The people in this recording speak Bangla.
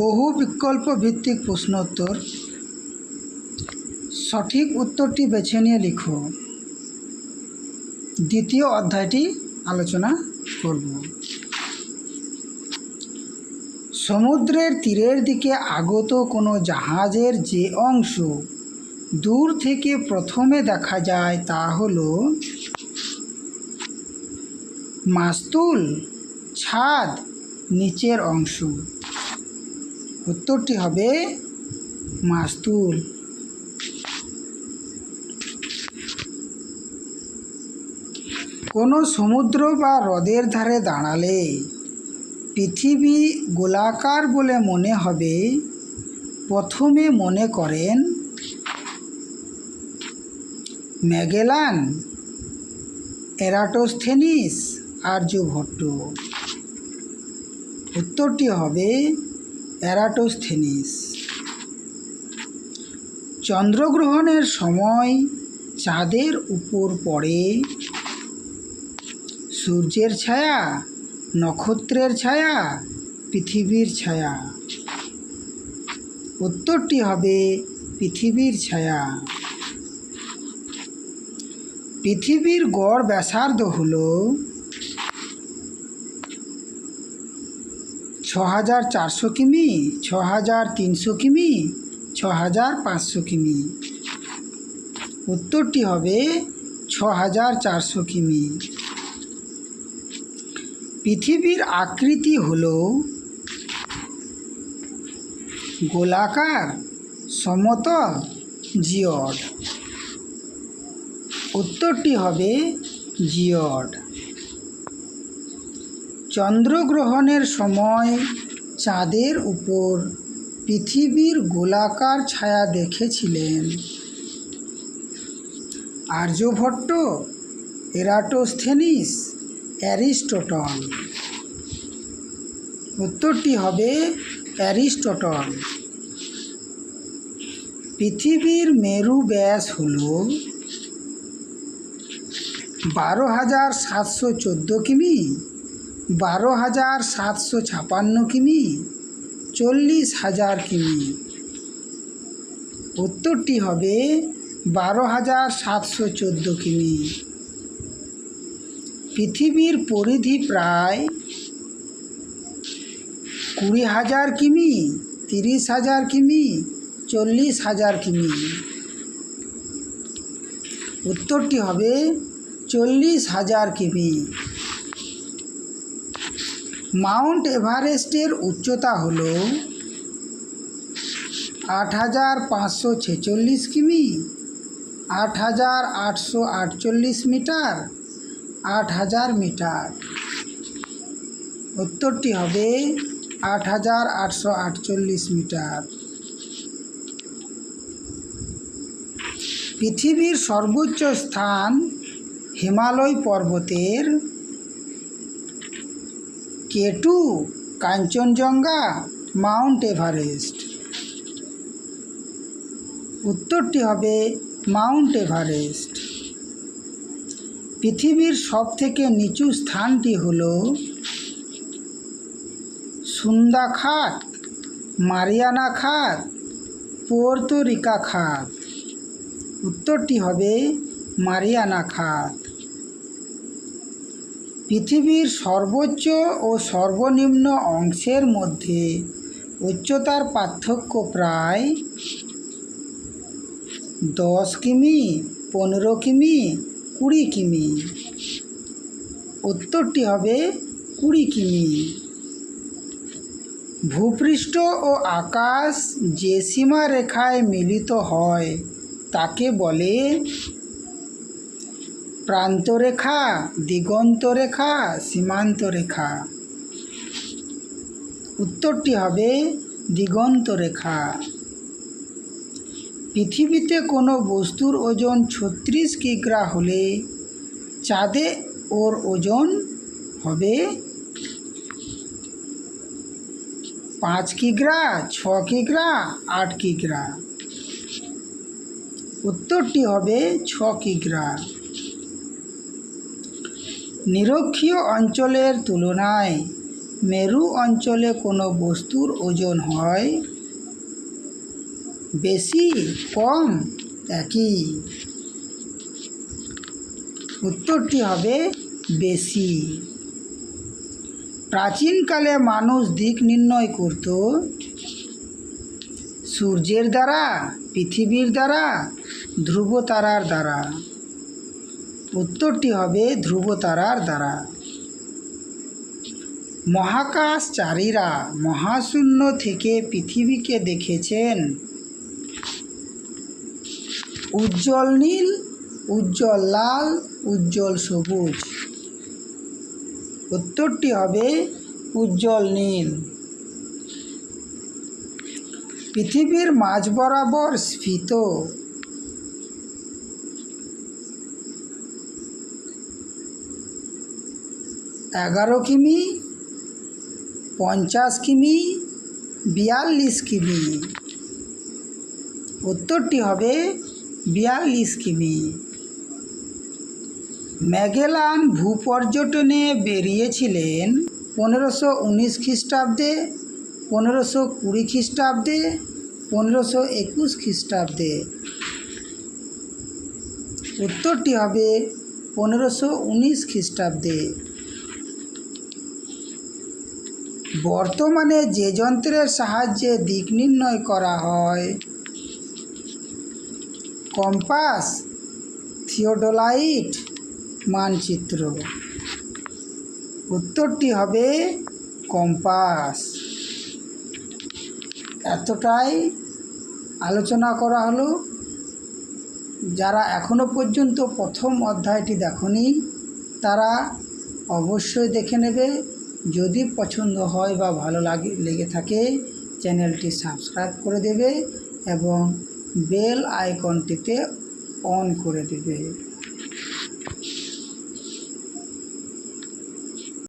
বহু বিকল্প ভিত্তিক প্রশ্নোত্তর। সঠিক উত্তরটি বেছে নিয়ে লিখো। দ্বিতীয় অধ্যায়টি আলোচনা করব। সমুদ্রের তীরের দিকে আগত কোনো জাহাজের যে অংশ দূর থেকে প্রথমে দেখা যায় তা হল মাস্তুল ছাদ নিচের অংশ। উত্তরটি হবে মাস্তুল। কোনো সমুদ্র বা হ্রদের ধারে দাঁড়ালে পৃথিবী গোলাকার বলে মনে হবে। প্রথমে মনে করেন ম্যাগেলান, এরাটোস্থেনিস, আর্যভট্ট। উত্তরটি হবে এরাটোস্থেনিস। চন্দ্রগ্রহণের সময় চাঁদের উপর পড়ে, সূর্যের ছায়া, নক্ষত্রের ছায়া, পৃথিবীর ছায়া। উত্তরটি হবে পৃথিবীর ছায়া। পৃথিবীর গড় ব্যাসার্ধ হল ছ হাজার চারশো কিমি ছ হাজার তিনশো কিমি ছ হাজার পাঁচশো কিমি। উত্তরটি হবে ছ হাজার চারশো কিমি। পৃথিবীর আকৃতি হল গোলাকার, সমতল জিয়ড উত্তরটি হবে জিয়ড চন্দ্রগ্রহণের সময় চাঁদের উপর পৃথিবীর গোলাকার ছায়া দেখেছিলেন। Aryabhata, Eratosthenes, Aristotle. উত্তরটি হবে অ্যারিস্টোটল। পৃথিবীর মেরু ব্যাস হল বারো হাজার সাতশো চোদ্দ কিমি, বারো হাজার সাতশো ছাপান্ন কিমি, চল্লিশ হাজার কিমি। উত্তরটি হবে বারো হাজার সাতশো চোদ্দ কিমি। পৃথিবীর পরিধি প্রায় কুড়ি হাজার কিমি, তিরিশ হাজার কিমি, চল্লিশ হাজার কিমি। উত্তরটি হবে চল্লিশ হাজার কিমি। মাউন্ট এভারেস্টের উচ্চতা হল আট হাজার পাঁচশো ছেচল্লিশ কিমি, আট হাজার আটশো আটচল্লিশ মিটার, আট হাজার মিটার। উত্তরটি হবে আট হাজার আটশো আটচল্লিশ মিটার। পৃথিবীর সর্বোচ্চ স্থান হিমালয় পর্বতের কেটু, কাঞ্চনজঙ্ঘা, মাউন্ট এভারেস্ট। উত্তরটি হবে মাউন্ট এভারেস্ট। পৃথিবীর সবথেকে নিচু স্থানটি হল সুন্দা খাত মারিয়ানা খাত পোর্তো রিকা খাত। উত্তরটি হবে মারিয়ানা খাত। পৃথিবীর সর্বোচ্চ ও সর্বনিম্ন অংশের মধ্যে উচ্চতার পার্থক্য প্রায় দশ কিমি, পনেরো কিমি, কুড়ি কিমি। উত্তরটি হবে কুড়ি কিমি। ভূপৃষ্ঠ ও আকাশ যে সীমা রেখায় মিলিত হয়, তাকে বলে প্রান্তরেখা, দিগন্তরেখা, সীমান্তরেখা। উত্তরটি হবে দিগন্তরেখা। পৃথিবীতে কোনো বস্তুর ওজন ছত্রিশ কিগ্রা হলে চাঁদে ওর ওজন হবে পাঁচ কিগ্রা, ছ কিগ্রা, আট কিগ্রা। উত্তরটি হবে ছ কিগ্রা। নিরক্ষীয় অঞ্চলের তুলনায় মেরু অঞ্চলে কোনো বস্তুর ওজন হয়? বেশি, কম, একই? উত্তরটি হবে বেশি। প্রাচীনকালে মানুষ দিক নির্ণয় করত, সূর্যের দ্বারা, পৃথিবীর দ্বারা ধ্রুবতারার দ্বারা। উত্তরটি হবে ধ্রুব তারার দ্বারা। মহাকাশচারীরা মহাশূন্য থেকে পৃথিবীকে দেখেছেন। উজ্জ্বল নীল, উজ্জ্বল লাল, উজ্জ্বল সবুজ। উত্তরটি হবে উজ্জ্বল নীল। পৃথিবীর মাঝ বরাবর স্ফীত। এগারো কিমি, পঞ্চাশ কিমি, বিয়াল্লিশ কিমি। উত্তরটি হবে বিয়াল্লিশ কিমি। ম্যাগেলান ভূপর্যটনে বেরিয়েছিলেন পনেরোশো উনিশ খ্রিস্টাব্দে, পনেরোশো কুড়ি খ্রিস্টাব্দে, পনেরোশো একুশ খ্রিস্টাব্দে। উত্তরটি হবে পনেরোশো উনিশ খ্রিস্টাব্দে। বর্তমানে যে যন্ত্রের সাহায্যে দিক নির্ণয় করা হয়। কম্পাস, থিওডোলাইট, মানচিত্র। উত্তরটি হবে কম্পাস। এতটাই আলোচনা করা হলো। যারা এখনও পর্যন্ত প্রথম অধ্যায়টি দেখনি, তারা অবশ্যই দেখে নেবে। যদি পছন্দ হয় বা ভালো লাগে, লেগে থাকে, চ্যানেলটি সাবস্ক্রাইব করে দেবে এবং বেল আইকনটিতে অন করে দেবে।